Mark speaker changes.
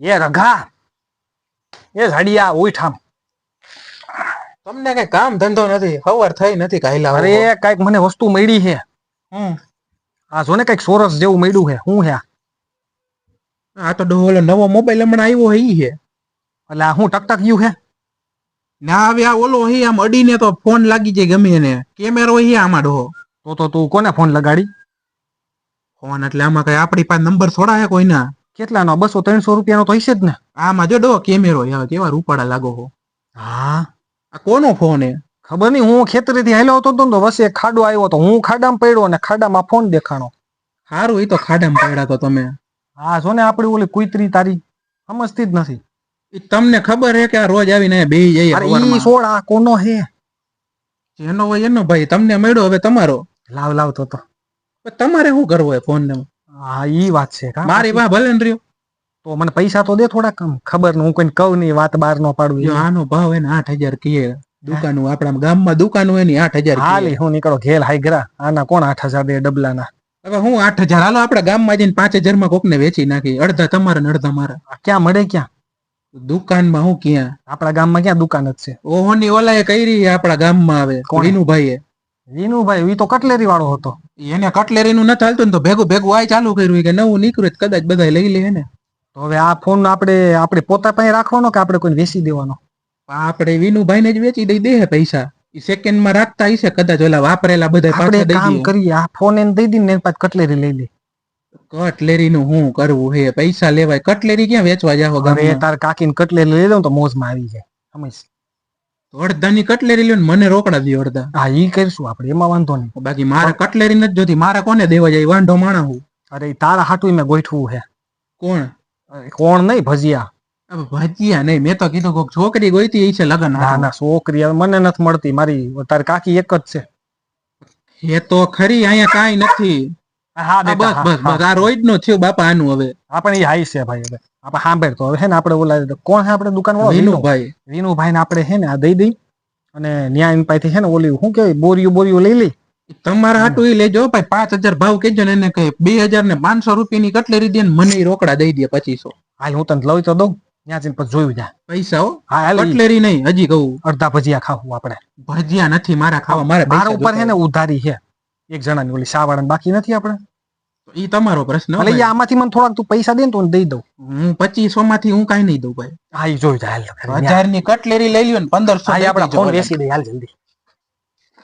Speaker 1: એ રઘા એ ઝાડિયા ઉઠામ.
Speaker 2: તમને કઈ કામ ધંધો નથી ખબર થઈ નથી કાયલા
Speaker 1: અરે કંઈક મને વસ્તુ મળી છે. આ જો ને કંઈક સોરસ જેવું મળ્યું છે. હું હે આ?
Speaker 2: આ તો ડોલો નવો મોબાઈલ હમણાં આવ્યો હે ઈ હે
Speaker 1: એટલે આ હું ટકટક યુ હે
Speaker 2: ના હવે આ ઓલો હે આમ અડીને તો ફોન લાગી જાય ગમે એને. કેમેરો હે આમાં ડોહો.
Speaker 1: તો તો તું કોને ફોન લગાડી?
Speaker 2: ફોન એટલે આમાં કઈ આપણી પાસે નંબર થોડા હે કોઈના?
Speaker 1: કેટલાનો? બસો ત્રણસો રૂપિયાનો તો હશે જ ને.
Speaker 2: આમાં જો ડો કેમેરો હવે કેવા રૂપાડા લાગો હો.
Speaker 1: હા.
Speaker 2: આ કોનો ફોન હે
Speaker 1: ખબર નહીં હું ખેતરેથી હાલ્યો હતો તો એક ખાડો આવ્યો તો હું ખાડામાં પડ્યો અને ખાડામાં ફોન દેખાણો.
Speaker 2: સારું એ તો ખાડામાં પડ્યા તો તમે.
Speaker 1: હા જો ને આપડી ઓલી કુતરી તારી સમજતી જ નથી.
Speaker 2: ઈ તમને ખબર હે કે આ રોજ આવીને બેહી જાય
Speaker 1: અરે ઈ સોળ આ કોનો હે?
Speaker 2: જેનો હોય એનો ભાઈ તમને મળ્યો હવે તમારો?
Speaker 1: લાવ લાવ તો તો.
Speaker 2: તમારે શું કરવો હે ફોન ને
Speaker 1: હા ઈ વાત છે કા?
Speaker 2: મારી પાસે ભલે ને રહ્યો.
Speaker 1: તો મને પૈસા તો દે થોડા કમ ખબર ન હું કોઈને કહું નહીં વાત બાર નો પાડું
Speaker 2: જો આનો ભાવ એને આઠ હજાર કીએ. દુકાનો આપણા ગામમાં દુકાનો એની આઠ હજાર
Speaker 1: હાલી હું નીકળો ઘેલ હાઈગરા. આના કોણ આઠ હજાર દે ડબલાના?
Speaker 2: હવે હું આઠ હજાર હાલો આપણા ગામમાં જઈને પાંચ હજારમાં કોકને વેચી નાખી. અડધા તમારા ને અડધા મારા.
Speaker 1: ક્યાં મળે ક્યાં?
Speaker 2: દુકાનમાં હું ક્યાં?
Speaker 1: આપણા ગામમાં ક્યાં દુકાન જ છે?
Speaker 2: ઓહોની કઈ રહી આપણા ગામમાં આવે.
Speaker 1: કોણે?
Speaker 2: એ
Speaker 1: વિનુભાઈ ઈ તો કટલેરી વાળો હતો.
Speaker 2: એને કટલેરી નું નથી હાલતું ને તો ભેગું ભેગું આ ચાલુ કર્યું કે નવું નીકળ્યું તો કદાચ બધા લઈ લે ને
Speaker 1: તો હવે આ ફોન આપણે આપણે પોતા પાસે રાખવાનો કે આપણે કોઈને વેચી દેવાનો?
Speaker 2: આપણે વિનુભાઈ ને જ વેચી દઈ દે પૈસા. એ સેકન્ડમાં રાખતા હશે કદાચ ઓલા વાપરેલા બધા
Speaker 1: આપણે કામ કરીએ આ ફોન એને દઈ દઈને પાસે કટલેરી લઈ લે.
Speaker 2: કટલેરી નું શું કરવું હે? પૈસા લેવાય. કટલેરી ક્યાં વેચવા જાવ
Speaker 1: તાર કાકીને કટલેરી લઈ દઉં તો મોજમાં આવી જાય. સમજ
Speaker 2: અડધાની કટલેરી લ્યો ને મને રોકડા દે અડધા.
Speaker 1: હા ઈ કરીશું આપણે એમાં વાંધો નહીં.
Speaker 2: બાકી મારે કટલેરી નથી જોતી મારે કોને દેવા જાય? વાંઢો માણા હું.
Speaker 1: અરે ઈ તારા હાટું મેં ગોઠવું હે.
Speaker 2: કોણ?
Speaker 1: કોણ નહીં ભજીયા.
Speaker 2: ભજીયા નહીં મેં તો કીધું કોક છોકરી ગોઈતી ઈ છે લગન
Speaker 1: ના ના છોકરી મને નથી મળતી મારી તારી કાકી એક જ છે.
Speaker 2: એ તો ખરી અહીંયા કાંઈ નથી.
Speaker 1: હા
Speaker 2: બસ બસ બસ. આ રોહિત નો થયો બાપા આનું હવે.
Speaker 1: આપણે ઈ હાઈ છે ભાઈ હવે. આપણે સાંભળ તો. હવે હે ને આપણે ઓલા કોણ આપણે દુકાન વાળો
Speaker 2: વિનુભાઈ.
Speaker 1: વિનુભાઈ ને આપણે હે ને આ દઈ દઈ. અને ન્યાય એની પાસેથી છે ને ઓલી શું કહેવાય બોરીઓ બોરીઓ લઈ લઈ.
Speaker 2: તમારા હાટુ એ લેજો ભાઈ. પાંચ હજાર ભાવ કેજો ને એને કહે બે હજાર ને પાંચસો રૂપિયાની કટલેરી દે મને રોકડા દઈ દે પચીસો.
Speaker 1: હાલ હું તને લઈ તો દઉં. ત્યાં જઈને પછી જોયું જા.
Speaker 2: પૈસા હો?
Speaker 1: હા
Speaker 2: કટલેરી નહીં હજી કહું.
Speaker 1: અડધા ભજીયા ખાવું આપણે.
Speaker 2: ભજીયા નથી મારા ખાવા મારે
Speaker 1: મારા ઉપર છે ને ઉધારી છે. એક જણાની ઓલી શાવાળા બાકી નથી આપણે.
Speaker 2: ઈ તમારો પ્રશ્ન
Speaker 1: ભલે ઈ. આમાંથી મને થોડાક તું પૈસા દે ને તો હું દઈ દઉં.
Speaker 2: હું પચીસો માંથી હું કઈ નહીં દઉં ભાઈ.
Speaker 1: હા ઈ જોયું જા
Speaker 2: હજારની કટલેરી લઈ લ્યો ને પંદરસો
Speaker 1: હા ફોન બેસી દે હાલ જલ્દી.